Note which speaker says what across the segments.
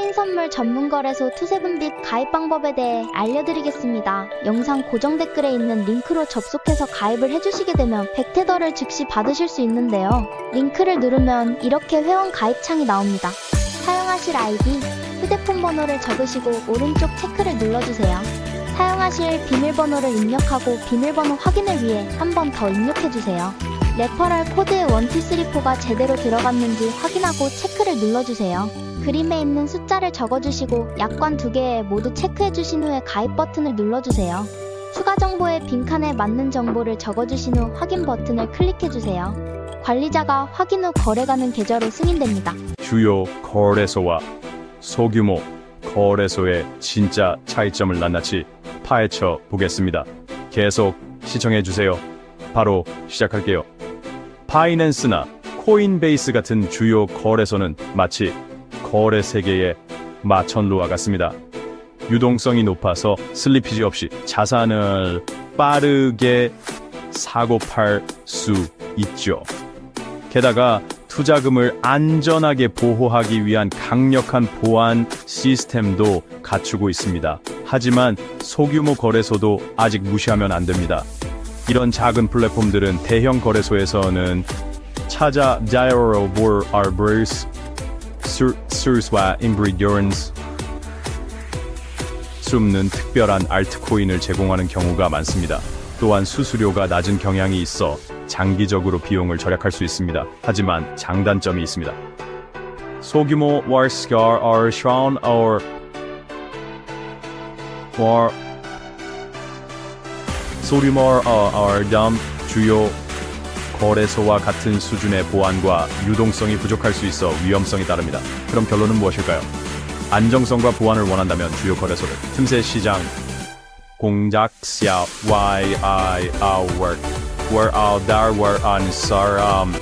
Speaker 1: 코인 선물 전문 거래소 투세븐빛 가입 방법에 대해 알려드리겠습니다. 영상 고정 댓글에 있는 링크로 접속해서 가입을 해주시게 되면 100테더를 즉시 받으실 수 있는데요. 링크를 누르면 이렇게 회원 가입 창이 나옵니다. 사용하실 아이디, 휴대폰 번호를 적으시고 오른쪽 체크를 눌러주세요. 사용하실 비밀번호를 입력하고 비밀번호 확인을 위해 한 번 더 입력해주세요. 레퍼럴 코드 1234가 제대로 들어갔는지 확인하고 체크를 눌러주세요. 그림에 있는 숫자를 적어주시고 약관 두 개에 모두 체크해주신 후에 가입 버튼을 눌러주세요. 추가 정보의 빈칸에 맞는 정보를 적어주신 후 확인 버튼을 클릭해주세요. 관리자가 확인 후 거래가는 계좌로 승인됩니다.
Speaker 2: 주요 거래소와 소규모 거래소의 진짜 차이점을 낱낱이 파헤쳐 보겠습니다. 계속 시청해 주세요. 바로 시작할게요. 바이낸스나 코인베이스 같은 주요 거래소는 마치 거래 세계의 마천루와 같습니다. 유동성이 높아서 슬리피지 없이 자산을 빠르게 사고 팔 수 있죠. 게다가 투자금을 안전하게 보호하기 위한 강력한 보안 시스템도 갖추고 있습니다. 하지만 소규모 거래소도 아직 무시하면 안 됩니다. 이런 작은 플랫폼들은 대형 거래소에서는 찾아 자유로 볼 알브르스 수스와 인브리드런스 숨는 특별한 알트코인을 제공하는 경우가 많습니다. 또한 수수료가 낮은 경향이 있어 장기적으로 비용을 절약할 수 있습니다. 하지만 장단점이 있습니다. 소규모 월스가 are shown or or 소규모 are dumb 주요 거래소와 같은 수준의 보안과 유동성이 부족할 수 있어 위험성이 따릅니다. 그럼 결론은 무엇일까요? 안정성과 보안을 원한다면 주요 거래소를. 틈새 시장. 공작시야. YI our were out there were on Saram.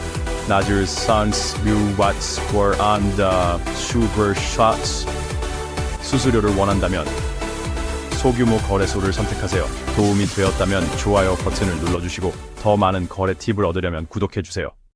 Speaker 2: Najir Sons Watts were on the super shots. 수수료를 원한다면 소규모 거래소를 선택하세요. 도움이 되었다면 좋아요 버튼을 눌러주시고 더 많은 거래 팁을 얻으려면 구독해주세요.